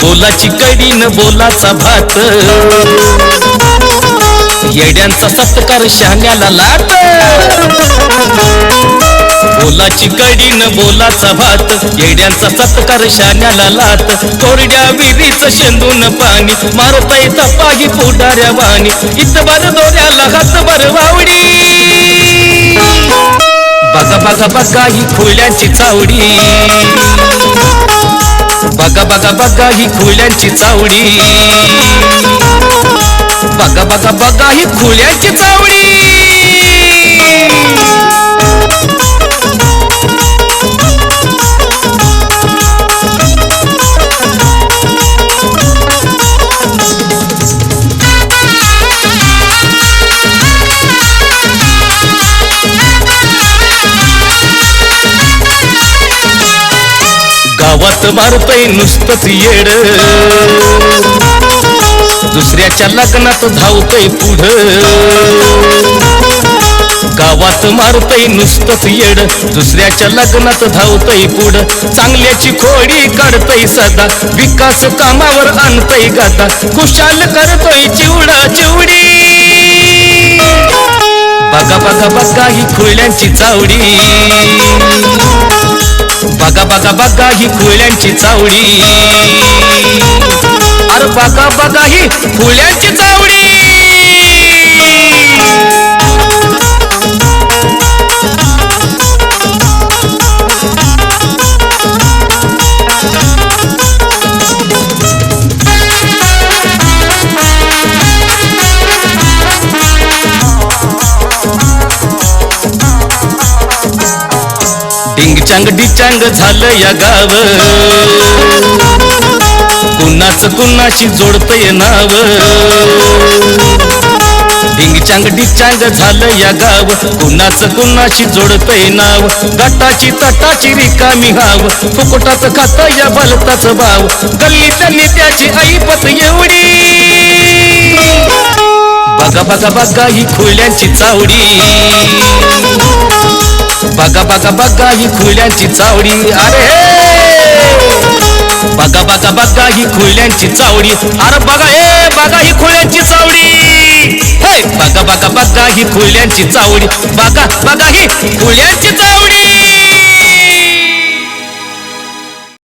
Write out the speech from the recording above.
बोलाची कडी न बोलाचा भात. येड्यांचा सत्कार शहाण्याला लाट. बोलाची कडी न बोलाचा भात. येड्यांचा सत्कार शाण्याला लात. कोरड्या विहिरीच शेंदून पाणी. मारता येता पाही पुढाऱ्या वाणी. इतबर दोऱ्याला हातभर वावडी. बघा बघा बघा ही खोल्यांची चावडी. बघा बघा बघा ही खुल्यांची चावडी. बघा बघा बघा ही खोल्यांची चावडी. गावात मारतय नुसतच येड. दुसऱ्याच्या लग्नात धावतय पुढ. गावात मारतय नुसतच येड. दुसऱ्याच्या लग्नात धावतय पुढ. चांगल्याची खोडी काढतय सदा. विकास कामावर आणतय गाता खुशाल करतोय चिवडा चिवडी. बघा बघा बघा ही खुळ्यांची चावडी. बघा बघा बघा ही फुल्यांची चावडी. अरे बघा बघा ही फुल्यांची चावडी. डिंगचांग डिचांग झालं या गाव. कुणाच कुणाशी जोडतय नाव. डिंगचांग डिचांग झालं या गाव. कुणाच कुणाशी जोडतय नाव. गटाची तटाची रिकामी हाव. फुकटाच खात या बलताच भाव. गल्ली त्यांनी त्याची ऐपत एवढी. बघा बघा बघा ही खोल्यांची चावडी. बघा बघा बघा ही खुल्यांची चावडी. अरे बघा बघा बघा ही खुल्यांची चावडी. अरे बघा ए बघा ही खुल्यांची चावडी. हे! बघा बघा बघा ही खुल्यांची चावडी. बघा बघा ही खुल्यांची चावडी.